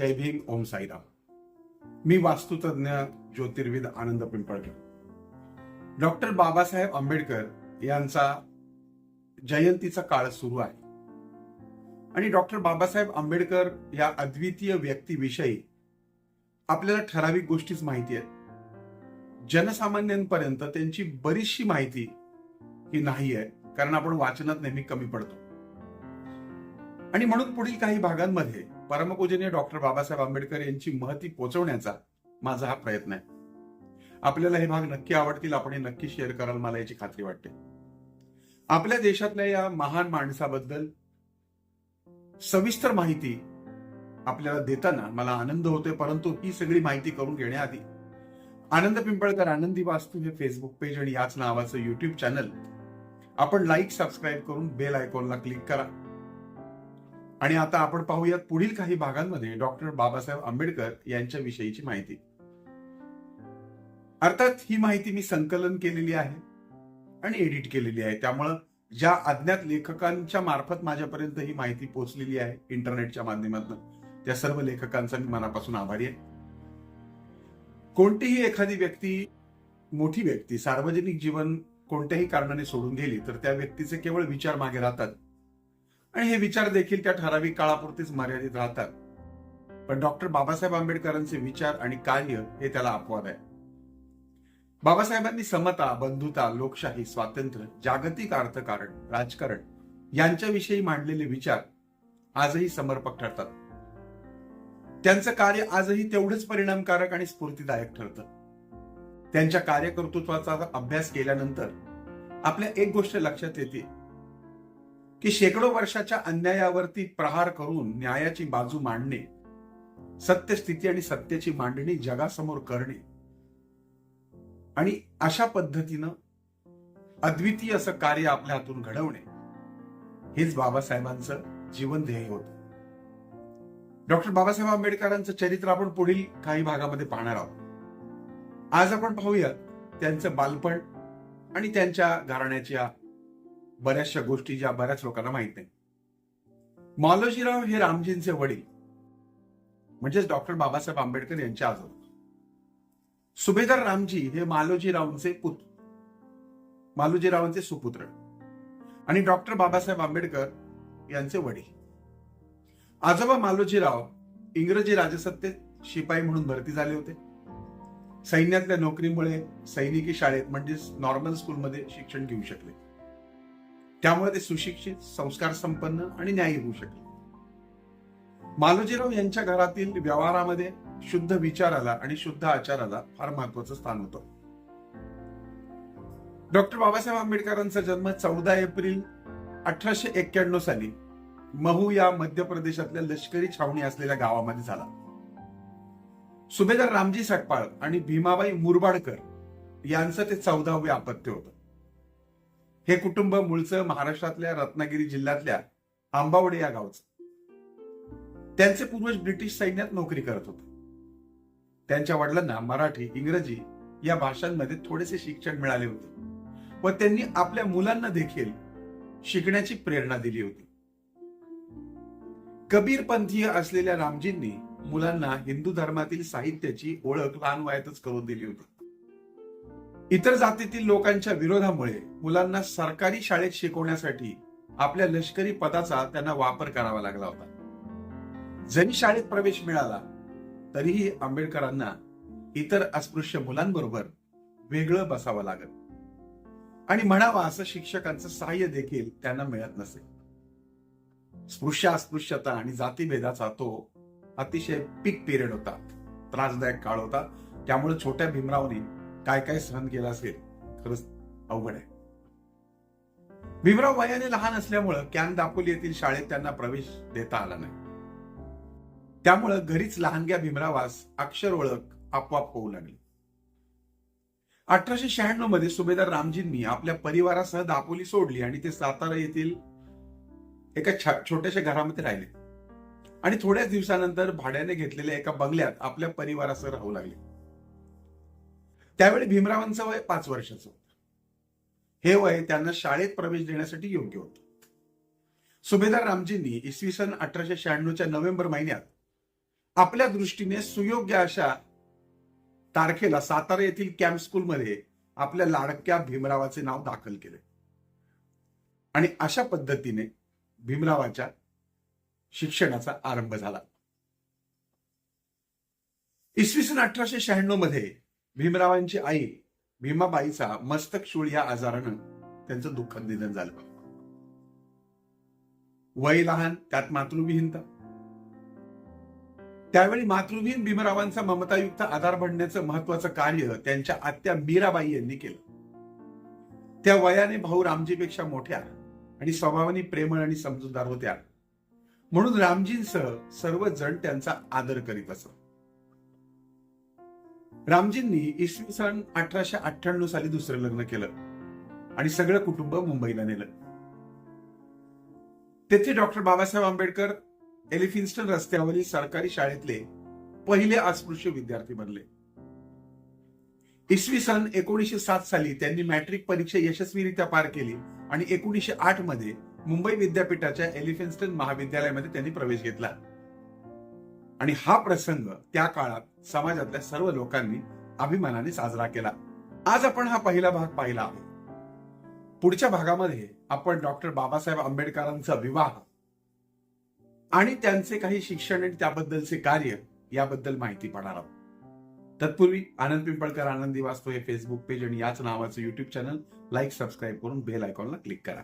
जय भीम ओम साईराम. मी वास्तुतज्ञ ज्योतिर्विद आनंद पिंपळकर. डॉक्टर बाबासाहेब आंबेडकर यांचा जयंतीचा काळ सुरू आहे. आणि डॉक्टर बाबासाहेब आंबेडकर या अद्वितीय व्यक्तीविषयी आपल्याला ठराविक गोष्टीच माहिती आहेत. जनसामान्यांपर्यंत त्यांची बरीचशी माहिती ही नाही आहे कारण आपण वाचनात नेहमी कमी पडतो. आणि म्हणून पुढील काही भागांमध्ये परमपूजनीय डॉक्टर बाबासाहेब आंबेडकर यांची महती पोचवण्याचा माझा हा प्रयत्न आहे. आपल्याला हे भाग नक्की आवडतील आपण हे नक्की शेअर कराल मला याची खात्री वाटते. आपल्या देशातल्या या महान माणसाबद्दल सविस्तर माहिती आपल्याला देताना मला आनंद होतोय परंतु ही सगळी माहिती करून घेण्याआधी आनंद पिंपळकर आनंदी वास्तू हे फेसबुक पेज आणि याच नावाचं युट्यूब चॅनल आपण लाईक सबस्क्राईब करून बेल आयकॉनला क्लिक करा. आणि आता आपण पाहूयात पुढील काही भागांमध्ये डॉक्टर बाबासाहेब आंबेडकर यांच्या विषयीची माहिती. अर्थात ही माहिती मी संकलन केलेली आहे आणि एडिट केलेली आहे. त्यामुळं ज्या अज्ञात लेखकांच्या मार्फत माझ्यापर्यंत ही माहिती पोहोचलेली आहे इंटरनेटच्या माध्यमातून त्या सर्व लेखकांचा मी मनापासून आभारी आहे. कोणतीही एखादी व्यक्ती मोठी व्यक्ती सार्वजनिक जीवन कोणत्याही कारणाने सोडून गेली तर त्या व्यक्तीचे केवळ विचार मागे राहतात. आणि हे विचार देखील त्या ठराविक काळापुरतीच मर्यादित राहतात. पण डॉक्टर बाबासाहेब आंबेडकरांचे विचार आणि कार्य हे त्याला अपवाद आहे. बाबासाहेबांनी समता बंधुता लोकशाही स्वातंत्र्य जागतिक अर्थकारण राजकारण यांच्याविषयी मांडलेले विचार आजही समर्पक ठरतात. त्यांचं कार्य आजही तेवढंच परिणामकारक आणि स्फूर्तीदायक ठरतं. त्यांच्या कार्यकर्तृत्वाचा अभ्यास केल्यानंतर आपल्या एक गोष्ट लक्षात येते की शेकडो वर्षाच्या अन्यायावरती प्रहार करून न्यायाची बाजू मांडणे सत्यस्थिती आणि सत्याची मांडणी जगासमोर करणे. आणि अशा पद्धतीनं अद्वितीय असं कार्य आपल्या हातून घडवणे हेच बाबासाहेबांचं जीवन ध्येय होत. डॉक्टर बाबासाहेब आंबेडकरांचं चरित्र आपण पुढील काही भागामध्ये पाहणार आहोत. आज आपण पाहूयात त्यांचं बालपण आणि त्यांच्या घराण्याच्या बऱ्याचशा गोष्टी ज्या बऱ्याच लोकांना माहीत नाही. मालोजीराव हे रामजींचे वडील. म्हणजेच डॉक्टर बाबासाहेब आंबेडकर यांचे आजोबा. सुभेदार रामजी हे मालोजीरावांचे पुत्र. मालोजीरावांचे सुपुत्र. आणि डॉक्टर बाबासाहेब आंबेडकर यांचे वडील. आजोबा मालोजीराव इंग्रजी राजसत्तेत शिपाई म्हणून भरती झाले होते. सैन्यातल्या नोकरीमुळे सैनिकी शाळेत म्हणजेच नॉर्मल स्कूलमध्ये शिक्षण घेऊ शकले. त्यामुळे ते सुशिक्षित संस्कार संपन्न आणि न्यायी होऊ शकले. मालोजीराव यांच्या घरातील व्यवहारामध्ये शुद्ध विचाराला आणि शुद्ध आचाराला फार महत्वाचं स्थान होतं. डॉक्टर बाबासाहेब आंबेडकरांचा जन्म चौदा एप्रिल अठराशे एक्क्याण्णव साली महू या मध्य प्रदेशातल्या लष्करी छावणी असलेल्या गावामध्ये झाला. सुभेदार रामजी सकपाळ आणि भीमाबाई मुरबाडकर यांचं ते चौदावे अपत्य होतं. हे कुटुंब मूळचं महाराष्ट्रातल्या रत्नागिरी जिल्ह्यातल्या आंबावडे या गावचं. त्यांचे पूर्वज ब्रिटिश सैन्यात नोकरी करत होते. त्यांच्या वडिलांना मराठी इंग्रजी या भाषांमध्ये थोडेसे शिक्षण मिळाले होते व त्यांनी आपल्या मुलांना देखील शिकण्याची प्रेरणा दिली होती. कबीरपंथीय असलेल्या रामजींनी मुलांना हिंदू धर्मातील साहित्याची ओळख लहान वयातच करून दिली होती. इतर जातीतील लोकांच्या विरोधामुळे मुलांना सरकारी शाळेत शिकवण्यासाठी आपल्या लष्करी पदाचा त्यांना वापर करावा लागला होता. जरी शाळेत प्रवेश मिळाला तरीही आंबेडकरांना इतर अस्पृश्य मुलांबरोबर वेगळं बसावं लागत. आणि म्हणावा असं शिक्षकांचं सहाय्य देखील त्यांना मिळत नसे. स्पृश्य अस्पृश्यता आणि जातीभेदाचा तो अतिशय पीक पिरियड होता. त्रासदायक काळ होता. त्यामुळे छोट्या भीमरावने काय काय सहन केला असेल खरंच अवघड आहे. भीमराव वयाने लहान असल्यामुळं कॅन दापोली येथील शाळेत त्यांना प्रवेश देता आला नाही. त्यामुळं घरीच लहानग्या भीमरावास अक्षर ओळख आपोआप होऊ लागली. अठराशे शहाण्णवमध्ये सुभेदार रामजींनी आपल्या परिवारासह दापोली सोडली आणि ते सातारा येथील एका छोट्याशा घरामध्ये राहिले. आणि थोड्याच दिवसानंतर भाड्याने घेतलेल्या एका बंगल्यात आपल्या परिवारासह राहू लागले. त्यावेळी भीमरावांचं वय पाच वर्षाचं होतं. हे वय त्यांना शाळेत प्रवेश देण्यासाठी योग्य होतं. सुभेदार रामजींनी इसवी सन अठराशे शहाण्णवच्या नोव्हेंबर महिन्यात आपल्या दृष्टीने सुयोग्य अशा तारखेला सातारा येथील कॅम्प स्कूलमध्ये आपल्या लाडक्या भीमरावाचे नाव दाखल केले. आणि अशा पद्धतीने भीमरावाच्या शिक्षणाचा आरंभ झाला. इसवी सन अठराशे शहाण्णवमध्ये भीमरावांची आई भीमाबाईचा मस्तक शूळ या आजारानं त्यांचं दुःखद निधन झालं वय लहान त्यात मातृविहीनता. त्यावेळी मातृविहीन भीमरावांचा ममतायुक्त आधार बनण्याचं महत्वाचं कार्य त्यांच्या आत्या मीराबाई यांनी केलं. त्या वयाने भाऊ रामजीपेक्षा मोठ्या आणि स्वभावाने प्रेमळ आणि समजूतदार होत्या. म्हणून रामजींसह सर्व जण त्यांचा आदर करीत असत. रामजींनी इसवी सन अठराशे अठ्ठ्याण्णव साली दुसरं लग्न केलं आणि सगळं कुटुंब मुंबईला नेलं. तेथे डॉक्टर बाबासाहेब आंबेडकर एलिफिन्स्टन रस्त्यावरील सरकारी शाळेतले पहिले अस्पृश्य विद्यार्थी बनले. इसवी सन एकोणीशे सात साली त्यांनी मॅट्रिक परीक्षा यशस्वीरित्या पार केली आणि एकोणीशे आठमध्ये मुंबई विद्यापीठाच्या एलिफिन्स्टन महाविद्यालयामध्ये त्यांनी प्रवेश घेतला. आणि हा प्रसंग त्या काळात समाजातल्या सर्व लोकांनी अभिमानाने साजरा केला. आज आपण हा पहिला भाग पाहिला आहे. पुढच्या भागामध्ये आपण डॉक्टर बाबासाहेब आंबेडकरांचा विवाह आणि त्यांचे काही शिक्षण आणि त्याबद्दलचे कार्य याबद्दल माहिती पाहणार आहोत. तत्पूर्वी आनंद पिंपळकर आनंदी वाचतो हे फेसबुक पेज आणि याच नावाचं युट्यूब चॅनल लाईक सबस्क्राईब करून बेल आयकॉनला क्लिक करा.